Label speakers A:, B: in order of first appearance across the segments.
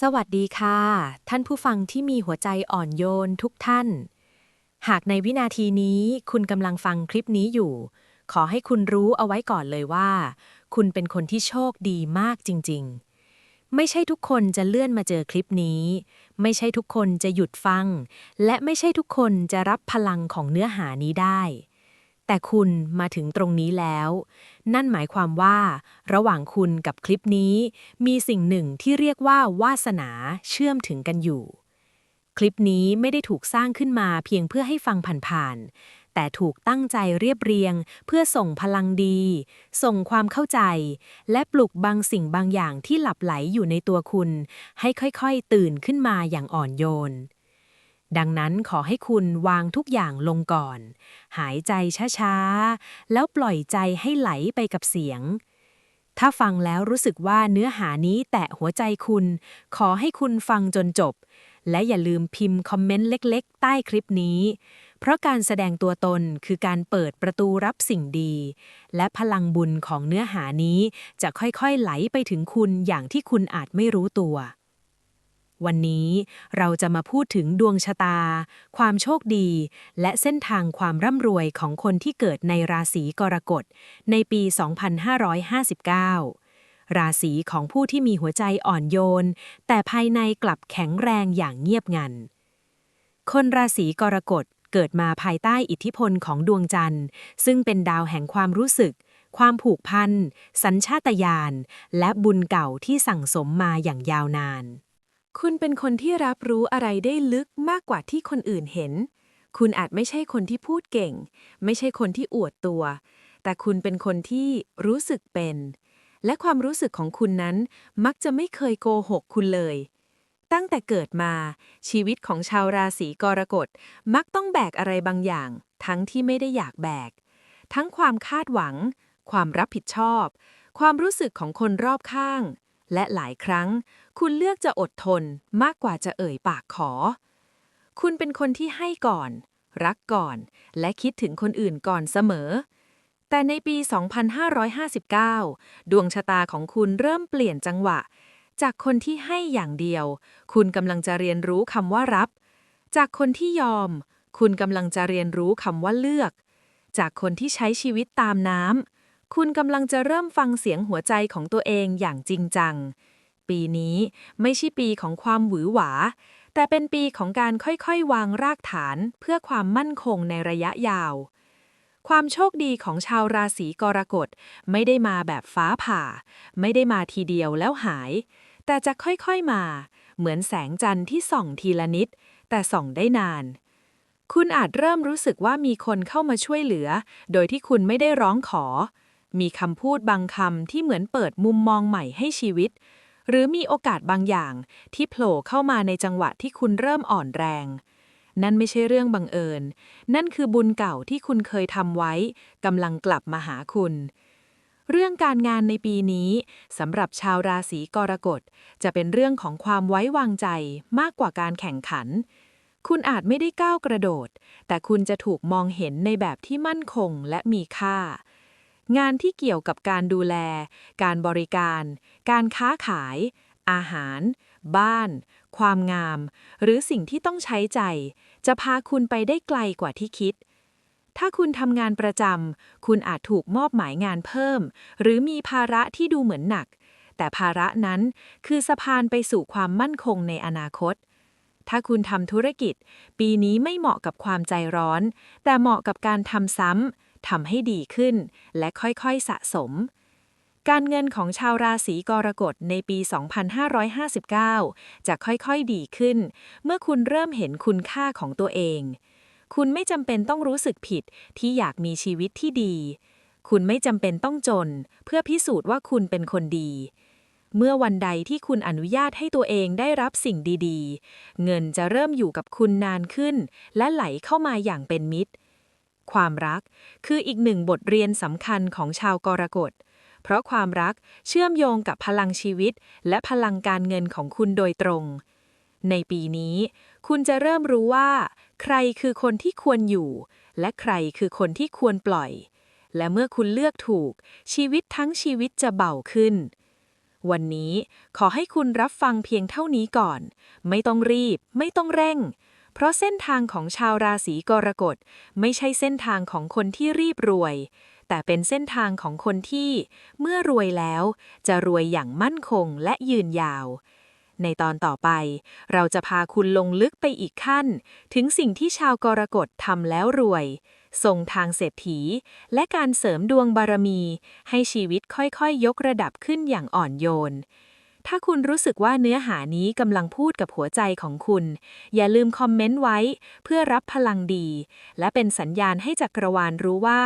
A: สวัสดีค่ะ ท่านผู้ฟังที่มีหัวใจอ่อนโยนทุกท่าน หากในวินาทีนี้คุณกำลังฟังคลิปนี้อยู่ ขอให้คุณรู้เอาไว้ก่อนเลยว่า คุณเป็นคนที่โชคดีมากจริง ๆ ไม่ใช่ทุกคนจะเลื่อนมาเจอคลิปนี้ ไม่ใช่ทุกคนจะหยุดฟัง และไม่ใช่ทุกคนจะรับพลังของเนื้อหานี้ได้ แต่คุณมาถึงตรงนี้แล้ว นั่นหมายความว่า ระหว่างคุณกับคลิปนี้ มีสิ่งหนึ่งที่เรียกว่าวาสนาเชื่อมถึงกันอยู่ คลิปนี้ไม่ได้ถูกสร้างขึ้นมาเพียงเพื่อให้ฟังผ่านๆ แต่ถูกตั้งใจเรียบเรียง เพื่อส่งพลังดี ส่งความเข้าใจ และปลุกบางสิ่งบางอย่างที่หลับไหลอยู่ในตัวคุณ ให้ค่อยๆ ตื่นขึ้นมาอย่างอ่อนโยน ดังนั้นขอให้คุณวางทุกอย่างลงก่อน หายใจช้าๆ แล้วปล่อยใจให้ไหลไปกับเสียง ถ้าฟังแล้วรู้สึกว่าเนื้อหานี้แตะหัวใจคุณ ขอให้คุณฟังจนจบ และอย่าลืมพิมพ์คอมเมนต์เล็กๆ ใต้คลิปนี้ เพราะการแสดงตัวตนคือการเปิดประตูรับสิ่งดี และพลังบุญของเนื้อหานี้จะค่อยๆไหลไปถึงคุณอย่างที่คุณอาจไม่รู้ตัว วันนี้เราจะมาพูดถึงดวงชะตา ความโชคดี และเส้นทางความร่ำรวยของคนที่เกิดในราศีกรกฎในปี 2559 ราศีของผู้ที่มีหัวใจอ่อนโยน แต่ภายในกลับแข็งแรงอย่างเงียบงัน คนราศีกรกฎเกิดมาภายใต้อิทธิพลของดวงจันทร์ ซึ่งเป็นดาวแห่งความรู้สึก ความผูกพัน สัญชาตญาณ และบุญเก่าที่สั่งสมมาอย่างยาวนาน
B: คุณเป็นคนที่รับรู้อะไรได้ลึกมากกว่าที่คนอื่นเห็น คุณอาจไม่ใช่คนที่พูดเก่ง ไม่ใช่คนที่อวดตัว แต่คุณเป็นคนที่รู้สึกเป็น และความรู้สึกของคุณนั้นมักจะไม่เคยโกหกคุณเลย ตั้งแต่เกิดมา ชีวิตของชาวราศีกรกฎมักต้องแบกอะไรบางอย่าง ทั้งที่ไม่ได้อยากแบก ทั้งความคาดหวัง ความรับผิดชอบ ความรู้สึกของคนรอบข้าง และหลายครั้ง คุณเลือกจะอดทนมากกว่าจะเอ่ยปากขอ คุณเป็นคนที่ให้ก่อน รักก่อน และคิดถึงคนอื่นก่อนเสมอ แต่ในปี 2559 ดวงชะตาของคุณเริ่มเปลี่ยนจังหวะ จากคนที่ให้อย่างเดียว คุณกำลังจะเรียนรู้คำว่ารับ จากคนที่ยอม คุณกำลังจะเรียนรู้คำว่าเลือก จากคนที่ใช้ชีวิตตามน้ำ คุณกำลังจะเริ่มฟังเสียงหัวใจของตัวเองอย่างจริงจัง ปีนี้ไม่ใช่ปีของความหวือหวา แต่เป็นปีของการค่อยๆ วางรากฐานเพื่อความมั่นคงในระยะยาว ความโชคดีของชาวราศีกรกฎไม่ได้มาแบบฟ้าผ่า ไม่ได้มาทีเดียวแล้วหาย แต่จะค่อยๆมา เหมือนแสงจันทร์ที่ส่องทีละนิด แต่ส่องได้นานคุณอาจเริ่มรู้สึกว่ามีคนเข้ามาช่วยเหลือ โดยที่คุณไม่ได้ร้องขอ มีคำพูดบางคำที่เหมือนเปิดมุมมองใหม่ให้ชีวิต หรือมีโอกาสบางอย่างที่โผล่เข้ามาในจังหวะที่คุณเริ่มอ่อนแรง นั่นไม่ใช่เรื่องบังเอิญ นั่นคือบุญเก่าที่คุณเคยทำไว้กำลังกลับมาหาคุณ เรื่องการงานในปีนี้สำหรับชาวราศีกรกฎจะเป็นเรื่องของความไว้วางใจมากกว่าการแข่งขันคุณอาจไม่ได้ก้าวกระโดด แต่คุณจะถูกมองเห็นในแบบที่มั่นคงและมีค่า งานที่เกี่ยวกับการดูแล การบริการ การค้าขาย อาหาร บ้าน ความงาม หรือสิ่งที่ต้องใช้ใจ จะพาคุณไปได้ไกลกว่าที่คิด ถ้าคุณทำงานประจำ คุณอาจถูกมอบหมายงานเพิ่ม หรือมีภาระที่ดูเหมือนหนัก แต่ภาระนั้นคือสะพานไปสู่ความมั่นคงในอนาคตถ้าคุณทำธุรกิจ ปีนี้ไม่เหมาะกับความใจร้อน แต่เหมาะกับการทำซ้ำ ทำให้ดีขึ้น และค่อยๆสะสม การเงินของชาวราศีกรกฎในปี 2559 จะค่อยๆดีขึ้น เมื่อคุณเริ่มเห็นคุณค่าของตัวเอง คุณไม่จำเป็นต้องรู้สึกผิดที่อยากมีชีวิตที่ดี คุณไม่จำเป็นต้องจน เพื่อพิสูจน์ว่าคุณเป็นคนดีเมื่อวันใดที่คุณอนุญาตให้ตัวเองได้รับสิ่งดีๆ เงินจะเริ่มอยู่กับคุณนานขึ้น และไหลเข้ามาอย่างเป็นมิตร ความรัก คืออีกหนึ่งบทเรียนสำคัญของชาวกรกฎ เพราะความรักเชื่อมโยงกับพลังชีวิต และพลังการเงินของคุณโดยตรง ในปีนี้ คุณจะเริ่มรู้ว่า ใครคือคนที่ควรอยู่ และใครคือคนที่ควรปล่อย และเมื่อคุณเลือกถูก ชีวิตทั้งชีวิตจะเบาขึ้นวันนี้ขอให้คุณรับฟังเพียงเท่านี้ก่อน ไม่ต้องรีบ ไม่ต้องเร่ง เพราะเส้นทางของชาวราศีกรกฎไม่ใช่เส้นทางของคนที่รีบรวย แต่เป็นเส้นทางของคนที่ เมื่อรวยแล้ว จะรวยอย่างมั่นคงและยืนยาว ในตอนต่อไป เราจะพาคุณลงลึกไปอีกขั้น ถึงสิ่งที่ชาวกรกฎทำแล้วรวยส่งทางเศรษฐี และการเสริมดวงบารมี ให้ชีวิตค่อยๆยยกระดับขึ้นอย่างอ่อนโยน ถ้าคุณรู้สึกว่าเนื้อหานี้กำลังพูดกับหัวใจของคุณ อย่าลืมคอมเมนต์ไว้ เพื่อรับพลังดี และเป็นสัญญาณให้จักรวาลรู้ว่า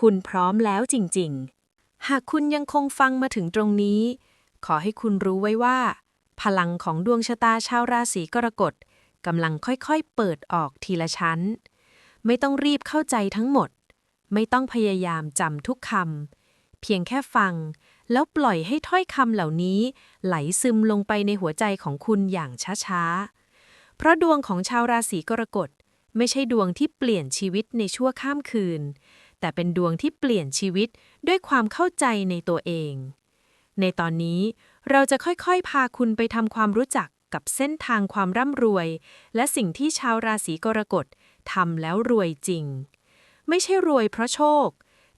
B: คุณพร้อมแล้วจริง ๆ หากคุณยังคงฟังมาถึงตรงนี้ ขอให้คุณรู้ไว้ว่า พลังของดวงชะตาชาวราศีกรกฎกำลังค่อยๆ เปิดออกทีละชั้น ไม่ต้องรีบเข้าใจทั้งหมด ไม่ต้องพยายามจำทุกคำเพียงแค่ฟัง แล้วปล่อยให้ถ้อยคำเหล่านี้ ไหลซึมลงไปในหัวใจของคุณอย่างช้าๆ เพราะดวงของชาวราศีกรกฎไม่ใช่ดวงที่เปลี่ยนชีวิตในชั่วข้ามคืน แต่เป็นดวงที่เปลี่ยนชีวิตด้วยความเข้าใจในตัวเอง ในตอนนี้เราจะค่อยๆ พาคุณไปทำความรู้จักกับเส้นทางความร่ำรวย และสิ่งที่ชาวราศีกรกฎทำแล้วรวยจริง ไม่ใช่รวยเพราะโชค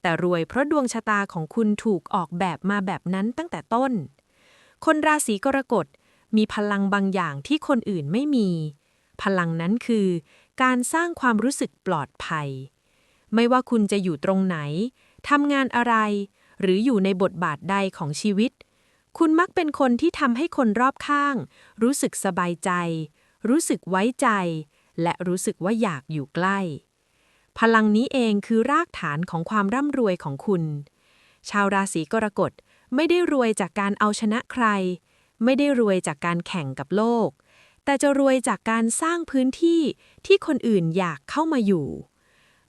B: แต่รวยเพราะดวงชะตาของคุณถูกออกแบบมาแบบนั้นตั้งแต่ต้น คนราศีกรกฎมีพลังบางอย่างที่คนอื่นไม่มี พลังนั้นคือ การสร้างความรู้สึกปลอดภัย ไม่ว่าคุณจะอยู่ตรงไหนทำงานอะไร หรืออยู่ในบทบาทใดของชีวิต คุณมักเป็นคนที่ทำให้คนรอบข้าง รู้สึกสบายใจ รู้สึกไว้ใจ และรู้สึกว่าอยากอยู่ใกล้ พลังนี้เองคือรากฐานของความร่ำรวยของคุณ ชาวราศีกรกฎไม่ได้รวยจากการเอาชนะใคร ไม่ได้รวยจากการแข่งกับโลก แต่จะรวยจากการสร้างพื้นที่ที่คนอื่นอยากเข้ามาอยู่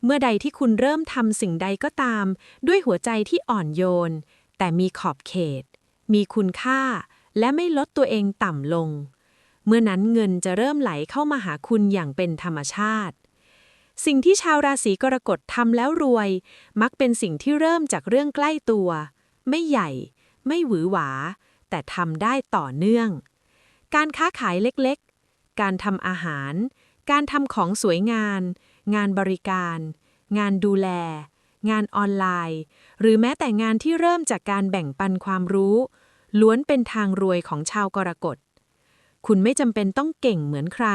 B: เมื่อใดที่คุณเริ่มทำสิ่งใดก็ตาม ด้วยหัวใจที่อ่อนโยน แต่มีขอบเขต มีคุณค่า และไม่ลดตัวเองต่ำลง เมื่อนั้นเงินจะเริ่มไหลเข้ามาหาคุณอย่างเป็นธรรมชาติ สิ่งที่ชาวราศีกรกฎทำแล้วรวย มักเป็นสิ่งที่เริ่มจากเรื่องใกล้ตัว ไม่ใหญ่ ไม่หวือหวา แต่ทำได้ต่อเนื่อง การค้าขายเล็กๆ การทำอาหาร การทำของสวยงามงานบริการ งานดูแล งานออนไลน์ หรือแม้แต่งานที่เริ่มจากการแบ่งปันความรู้ ล้วนเป็นทางรวยของชาวกรกฎ คุณไม่จำเป็นต้องเก่งเหมือนใคร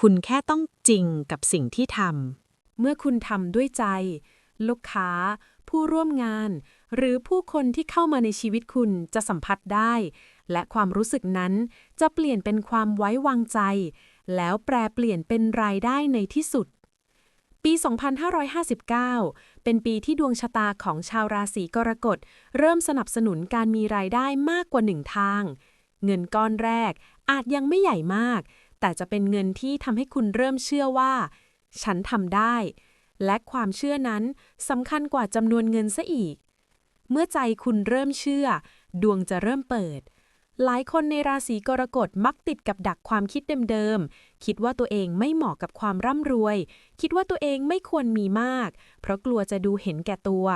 B: คุณแค่ต้องจริงกับสิ่งที่ทำ เมื่อคุณทำด้วยใจ ลูกค้า ผู้ร่วมงาน หรือผู้คนที่เข้ามาในชีวิตคุณจะสัมผัสได้ และความรู้สึกนั้นจะเปลี่ยนเป็นความไว้วางใจ แล้วแปลเปลี่ยนเป็นรายได้ในที่สุด ปี 2559 เป็นปีที่ดวงชะตาของชาวราศีกรกฎ เริ่มสนับสนุนการมีรายได้มากกว่าหนึ่งทาง เงินก้อนแรกอาจยังไม่ใหญ่มาก แต่จะเป็นเงินที่ทำให้คุณเริ่มเชื่อว่า ฉันทำได้ และความเชื่อนั้นสำคัญกว่าจำนวนเงินซะอีก เมื่อใจคุณเริ่มเชื่อ ดวงจะเริ่มเปิด หลายคนในราศีกรกฎมักติดกับดักความคิดเดิมๆ คิดว่าตัวเองไม่เหมาะกับความร่ำรวย คิดว่าตัวเองไม่ควรมีมาก เพราะกลัวจะดูเห็นแก่ตัว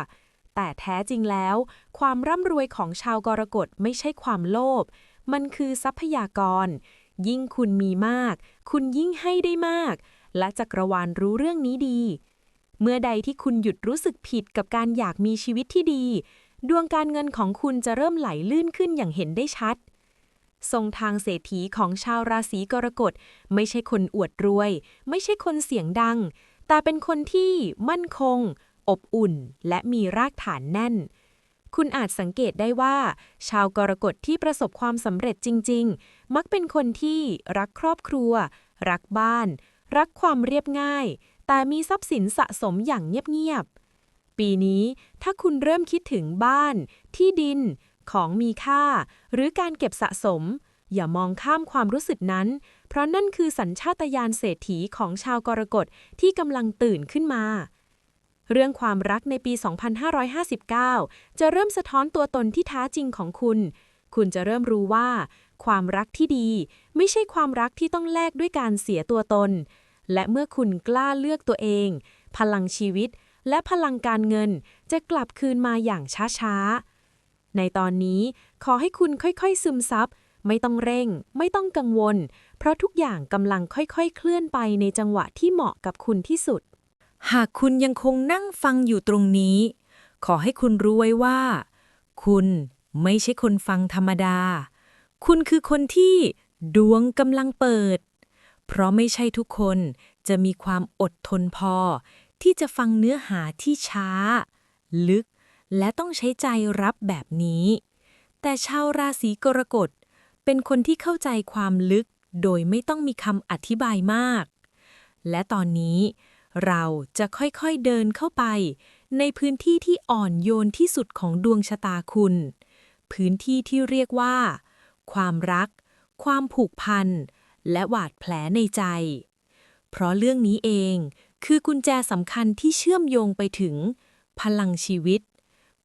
B: แต่แท้จริงแล้ว ความร่ำรวยของชาวกรกฎไม่ใช่ความโลภ มันคือทรัพยากร ยิ่งคุณมีมาก คุณยิ่งให้ได้มาก และจักรวาลรู้เรื่องนี้ดี เมื่อใดที่คุณหยุดรู้สึกผิดกับการอยากมีชีวิตที่ดี ดวงการเงินของคุณจะเริ่มไหลลื่นขึ้นอย่างเห็นได้ชัด ทรงทางเศรษฐีของชาวราศีกรกฎไม่ใช่คนอวดรวย ไม่ใช่คนเสียงดัง แต่เป็นคนที่มั่นคง อบอุ่น และมีรากฐานแน่น คุณอาจสังเกตได้ว่า ชาวกรกฎที่ประสบความสำเร็จจริง ๆ มักเป็นคนที่รักครอบครัว รักบ้าน รักความเรียบง่าย แต่มีทรัพย์สินสะสมอย่างเงียบ ๆ ปีนี้ถ้าคุณเริ่มคิดถึงบ้าน ที่ดิน ของมีค่า หรือการเก็บสะสม อย่ามองข้ามความรู้สึกนั้น เพราะนั่นคือสัญชาตญาณเศรษฐีของชาวกรกฎที่กำลังตื่นขึ้นมา เรื่องความรักในปี 2559 จะเริ่มสะท้อนตัวตนที่แท้จริงของคุณ คุณจะเริ่มรู้ว่า ความรักที่ดี ไม่ใช่ความรักที่ต้องแลกด้วยการเสียตัวตน และเมื่อคุณกล้าเลือกตัวเอง พลังชีวิตและพลังการเงินจะกลับคืนมาอย่างช้าๆ ในตอนนี้ขอให้คุณค่อยๆ ซึมซับ ไม่ต้องเร่ง ไม่ต้องกังวล เพราะทุกอย่างกำลังค่อยๆ เคลื่อนไปในจังหวะที่เหมาะกับคุณที่สุด
A: หากคุณยังคงนั่งฟังอยู่ตรงนี้ ขอให้คุณรู้ไว้ว่า คุณไม่ใช่คนฟังธรรมดา คุณคือคนที่ดวงกำลังเปิด เพราะไม่ใช่ทุกคนจะมีความอดทนพอ ที่จะฟังเนื้อหาที่ช้า ลึก และต้องใช้ใจรับแบบนี้ แต่ชาวราศีกรกฎเป็นคนที่เข้าใจความลึกโดยไม่ต้องมีคำอธิบายมาก และตอนนี้ เราจะค่อยๆเดินเข้าไป ในพื้นที่ที่อ่อนโยนที่สุดของดวงชะตาคุณ พื้นที่ที่เรียกว่า ความรัก ความผูกพัน และหวาดแผลในใจ เพราะเรื่องนี้เองคือกุญแจสำคัญที่เชื่อมโยงไปถึง พลังชีวิต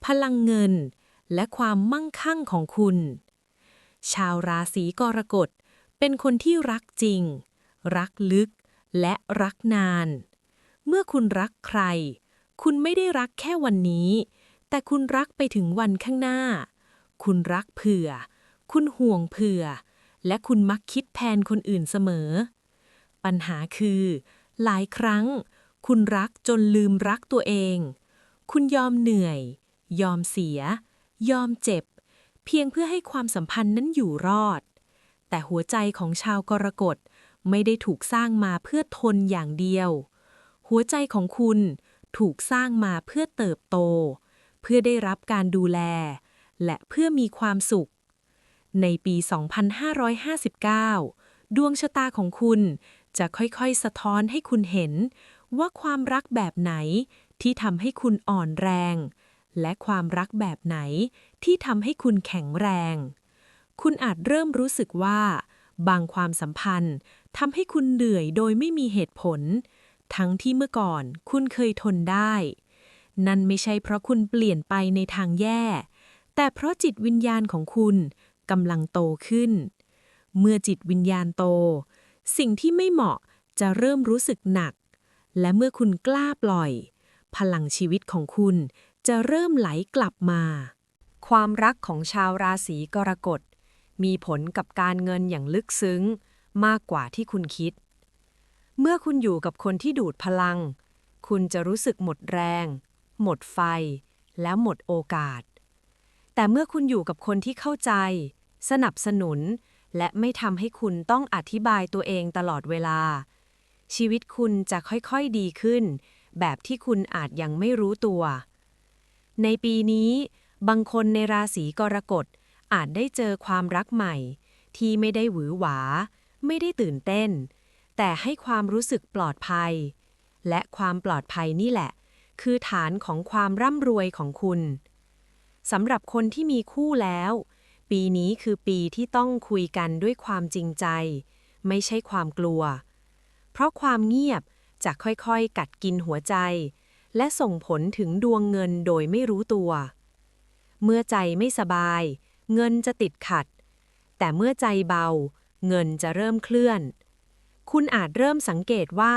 A: พลังเงิน และความมั่งคั่งของคุณ ชาวราศีกรกฎเป็นคนที่รักจริง รักลึกและรักนาน เมื่อคุณรักใคร คุณไม่ได้รักแค่วันนี้ แต่คุณรักไปถึงวันข้างหน้า คุณรักเผื่อ คุณห่วงเผื่อ และคุณมักคิดแทนคนอื่นเสมอ ปัญหาคือ หลายครั้ง คุณรักจนลืมรักตัวเอง คุณยอมเหนื่อย ยอมเสีย ยอมเจ็บ เพียงเพื่อให้ความสัมพันธ์นั้นอยู่รอด แต่หัวใจของชาวกรกฎไม่ได้ถูกสร้างมาเพื่อทนอย่างเดียว หัวใจของคุณถูกสร้างมาเพื่อเติบโต เพื่อได้รับการดูแล และเพื่อมีความสุข ในปี 2559 ดวงชะตาของคุณจะค่อยๆ สะท้อนให้คุณเห็น ว่าความรักแบบไหนที่ทำให้คุณอ่อนแรง และความรักแบบไหนที่ทำให้คุณแข็งแรง คุณอาจเริ่มรู้สึกว่า บางความสัมพันธ์ทำให้คุณเหนื่อยโดยไม่มีเหตุผล ทั้งที่เมื่อก่อนคุณเคยทนได้ นั่นไม่ใช่เพราะคุณเปลี่ยนไปในทางแย่ แต่เพราะจิตวิญญาณของคุณกำลังโตขึ้น เมื่อจิตวิญญาณโต สิ่งที่ไม่เหมาะจะเริ่มรู้สึกหนัก และเมื่อคุณกล้าปล่อย พลังชีวิตของคุณจะเริ่มไหลกลับมา ความรักของชาวราศีกรกฎมีผลกับการเงินอย่างลึกซึ้ง มากกว่าที่คุณคิด เมื่อคุณอยู่กับคนที่ดูดพลัง คุณจะรู้สึกหมดแรง หมดไฟ แล้วหมดโอกาส แต่เมื่อคุณอยู่กับคนที่เข้าใจ สนับสนุน และไม่ทำให้คุณต้องอธิบายตัวเองตลอดเวลา ชีวิตคุณจะค่อยๆดีขึ้น แบบที่คุณอาจยังไม่รู้ตัว ในปีนี้ บางคนในราศีกรกฎอาจได้เจอความรักใหม่ ที่ไม่ได้หวือหวา ไม่ได้ตื่นเต้น แต่ให้ความรู้สึกปลอดภัย และความปลอดภัยนี่แหละ คือฐานของความร่ำรวยของคุณสำหรับคนที่มีคู่แล้ว ปีนี้คือปีที่ต้องคุยกันด้วยความจริงใจ ไม่ใช่ความกลัว เพราะความเงียบจะค่อยๆ กัดกินหัวใจ และส่งผลถึงดวงเงินโดยไม่รู้ตัว เมื่อใจไม่สบาย เงินจะติดขัด แต่เมื่อใจเบา เงินจะเริ่มเคลื่อน คุณอาจเริ่มสังเกตว่า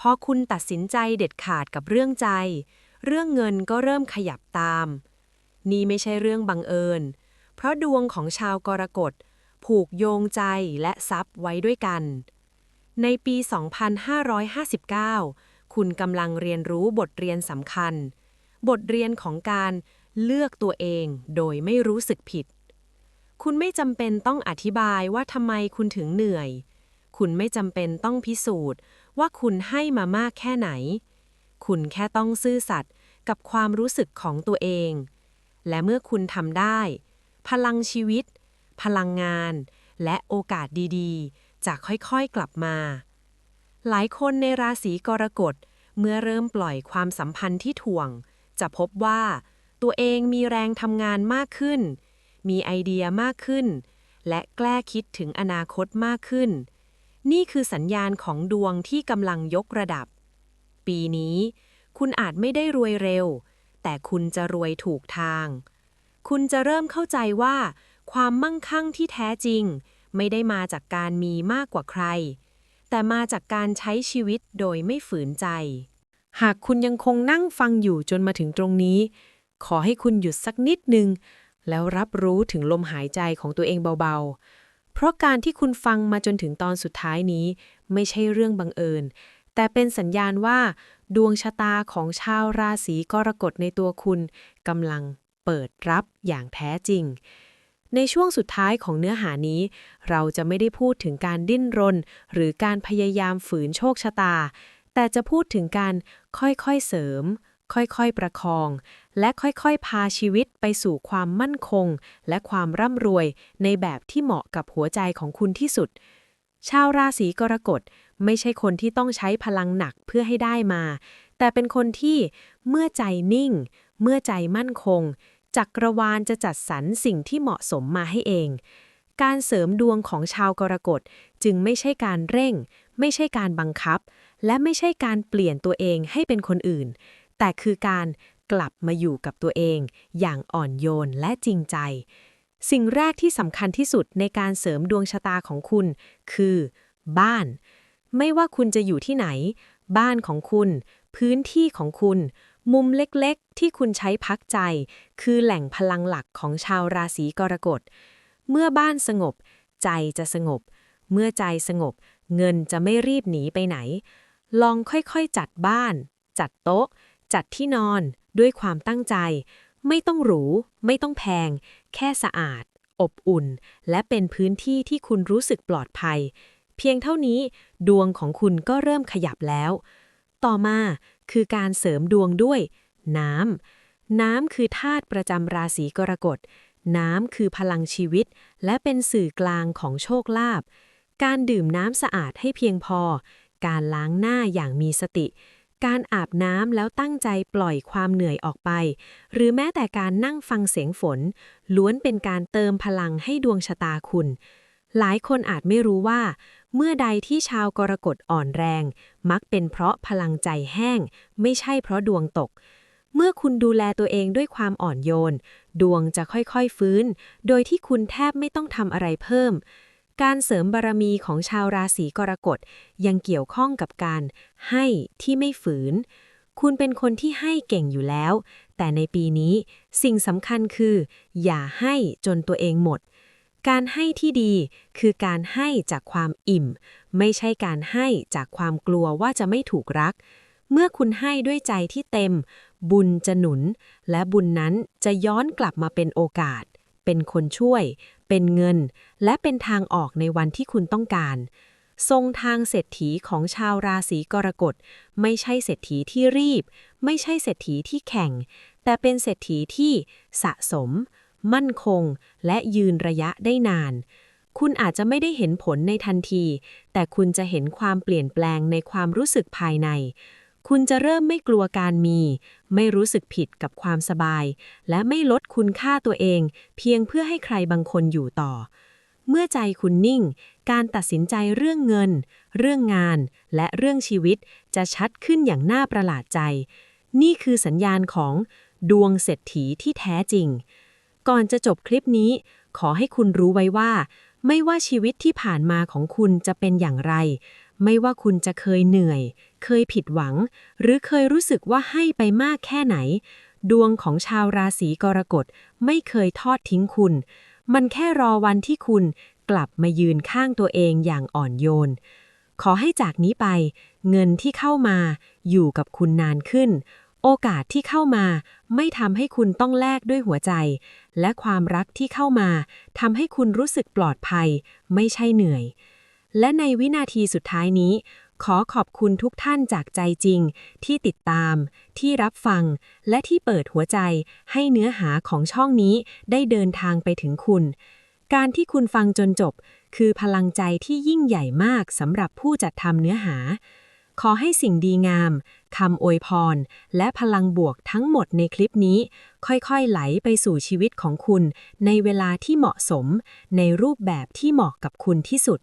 A: พอคุณตัดสินใจเด็ดขาดกับเรื่องใจ เรื่องเงินก็เริ่มขยับตาม นี่ไม่ใช่เรื่องบังเอิญ เพราะดวงของชาวกรกฎผูกโยงใจและทรัพย์ไว้ด้วยกัน ในปี 2559 คุณกำลังเรียนรู้บทเรียนสำคัญ บทเรียนของการเลือกตัวเองโดยไม่รู้สึกผิด คุณไม่จำเป็นต้องอธิบายว่าทำไมคุณถึงเหนื่อย คุณไม่จำเป็นต้องพิสูจน์ ว่าคุณให้มามากแค่ไหน คุณแค่ต้องซื่อสัตย์กับความรู้สึกของตัวเอง และเมื่อคุณทำได้ พลังชีวิต พลังงาน และโอกาสดีๆ จะค่อยๆกลับมา หลายคนในราศีกรกฎเมื่อเริ่มปล่อยความสัมพันธ์ที่ถ่วง จะพบว่าตัวเองมีแรงทำงานมากขึ้น มีไอเดียมากขึ้น และแกล้คิดถึงอนาคตมากขึ้น นี่คือสัญญาณของดวงที่กำลังยกระดับ ปีนี้ คุณอาจไม่ได้รวยเร็ว แต่คุณจะรวยถูกทาง คุณจะเริ่มเข้าใจว่า ความมั่งคั่งที่แท้จริง ไม่ได้มาจากการมีมากกว่าใคร แต่มาจากการใช้ชีวิตโดยไม่ฝืนใจ หากคุณยังคงนั่งฟังอยู่จนมาถึงตรงนี้ ขอให้คุณหยุดสักนิดหนึ่งแล้วรับรู้ถึงลมหายใจของตัวเองเบาๆ เพราะการที่คุณฟังมาจนถึงตอนสุดท้ายนี้ ไม่ใช่เรื่องบังเอิญ แต่เป็นสัญญาณว่า ดวงชะตาของชาวราศีกรกฎในตัวคุณกำลังเปิดรับอย่างแท้จริง ในช่วงสุดท้ายของเนื้อหานี้ เราจะไม่ได้พูดถึงการดิ้นรน หรือการพยายามฝืนโชคชะตา แต่จะพูดถึงการค่อยๆเสริม ค่อยๆประคอง และค่อยๆ พาชีวิตไปสู่ความมั่นคง และความร่ำรวยในแบบที่เหมาะกับหัวใจของคุณที่สุด ชาวราศีกรกฎไม่ใช่คนที่ต้องใช้พลังหนักเพื่อให้ได้มา แต่เป็นคนที่เมื่อใจนิ่ง เมื่อใจมั่นคง จักรวาลจะจัดสรรสิ่งที่เหมาะสมมาให้เอง การเสริมดวงของชาวกรกฎจึงไม่ใช่การเร่ง ไม่ใช่การบังคับ และไม่ใช่การเปลี่ยนตัวเองให้เป็นคนอื่น แต่คือการกลับมาอยู่กับตัวเอง อย่างอ่อนโยนและจริงใจ สิ่งแรกที่สำคัญที่สุดในการเสริมดวงชะตาของคุณ คือ บ้าน ไม่ว่าคุณจะอยู่ที่ไหน บ้านของคุณ พื้นที่ของคุณ มุมเล็กๆ ที่คุณใช้พักใจ คือแหล่งพลังหลักของชาวราศีกรกฎ เมื่อบ้านสงบ ใจจะสงบ เมื่อใจสงบ เงินจะไม่รีบหนีไปไหน ลองค่อยๆจัดบ้าน จัดโต๊ะ จัดที่นอนด้วยความตั้งใจ ไม่ต้องหรู ไม่ต้องแพง แค่สะอาด อบอุ่น และเป็นพื้นที่ที่คุณรู้สึกปลอดภัย เพียงเท่านี้ดวงของคุณก็เริ่มขยับแล้ว ต่อมาคือการเสริมดวงด้วย น้ำ น้ำคือธาตุประจำราศีกรกฎ น้ำคือพลังชีวิต และเป็นสื่อกลางของโชคลาภการดื่มน้ำสะอาดให้เพียงพอ การล้างหน้าอย่างมีสติ การอาบน้ำแล้วตั้งใจปล่อยความเหนื่อยออกไป หรือแม้แต่การนั่งฟังเสียงฝน ล้วนเป็นการเติมพลังให้ดวงชะตาคุณ หลายคนอาจไม่รู้ว่า เมื่อใดที่ชาวกรกฎอ่อนแรง มักเป็นเพราะพลังใจแห้ง ไม่ใช่เพราะดวงตก เมื่อคุณดูแลตัวเองด้วยความอ่อนโยน ดวงจะค่อยๆฟื้น โดยที่คุณแทบไม่ต้องทำอะไรเพิ่ม การเสริมบารมีของชาวราศีกรกฎยังเกี่ยวข้องกับการให้ที่ไม่ฝืน คุณเป็นคนที่ให้เก่งอยู่แล้ว แต่ในปีนี้สิ่งสำคัญคือ อย่าให้จนตัวเองหมด การให้ที่ดีคือการให้จากความอิ่ม ไม่ใช่การให้จากความกลัวว่าจะไม่ถูกรัก เมื่อคุณให้ด้วยใจที่เต็ม บุญจะหนุน และบุญนั้นจะย้อนกลับมาเป็นโอกาสเป็นคนช่วย เป็นเงิน และเป็นทางออกในวันที่คุณต้องการ ทรงทางเศรษฐีของชาวราศีกรกฎไม่ใช่เศรษฐีที่รีบ ไม่ใช่เศรษฐีที่แข่ง แต่เป็นเศรษฐีที่สะสม มั่นคง และยืนระยะได้นาน คุณอาจจะไม่ได้เห็นผลในทันที แต่คุณจะเห็นความเปลี่ยนแปลงในความรู้สึกภายใน คุณจะเริ่มไม่กลัวการมี ไม่รู้สึกผิดกับความสบาย และไม่ลดคุณค่าตัวเอง เพียงเพื่อให้ใครบางคนอยู่ต่อ เมื่อใจคุณนิ่ง การตัดสินใจเรื่องเงิน เรื่องงาน และเรื่องชีวิตจะชัดขึ้นอย่างน่าประหลาดใจ นี่คือสัญญาณของดวงเศรษฐีที่แท้จริง ก่อนจะจบคลิปนี้ ขอให้คุณรู้ไว้ว่า ไม่ว่าชีวิตที่ผ่านมาของคุณจะเป็นอย่างไร ไม่ว่าคุณจะเคยเหนื่อย เคยผิดหวัง หรือเคยรู้สึกว่าให้ไปมากแค่ไหน ดวงของชาวราศีกรกฎไม่เคยทอดทิ้งคุณ มันแค่รอวันที่คุณกลับมายืนข้างตัวเองอย่างอ่อนโยน ขอให้จากนี้ไป เงินที่เข้ามาอยู่กับคุณนานขึ้น โอกาสที่เข้ามาไม่ทำให้คุณต้องแลกด้วยหัวใจ และความรักที่เข้ามาทำให้คุณรู้สึกปลอดภัย ไม่ใช่เหนื่อย และในวินาทีสุดท้ายนี้ ขอขอบคุณทุกท่านจากใจจริง ที่ติดตาม ที่รับฟัง และที่เปิดหัวใจให้เนื้อหาของช่องนี้ได้เดินทางไปถึงคุณ การที่คุณฟังจนจบ คือพลังใจที่ยิ่งใหญ่มากสำหรับผู้จัดทำเนื้อหา ขอให้สิ่งดีงามคำอวยพร และพลังบวกทั้งหมดในคลิปนี้ ค่อยๆ ไหลไปสู่ชีวิตของคุณ ในเวลาที่เหมาะสม ในรูปแบบที่เหมาะกับคุณที่สุด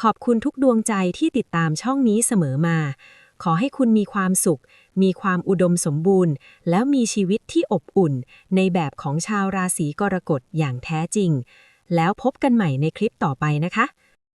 A: ขอบคุณทุกดวงใจที่ติดตามช่องนี้เสมอมา ขอให้คุณมีความสุข มีความอุดมสมบูรณ์ แล้วมีชีวิตที่อบอุ่น ในแบบของชาวราศีกรกฎอย่างแท้จริง แล้วพบกันใหม่ในคลิปต่อไปนะคะ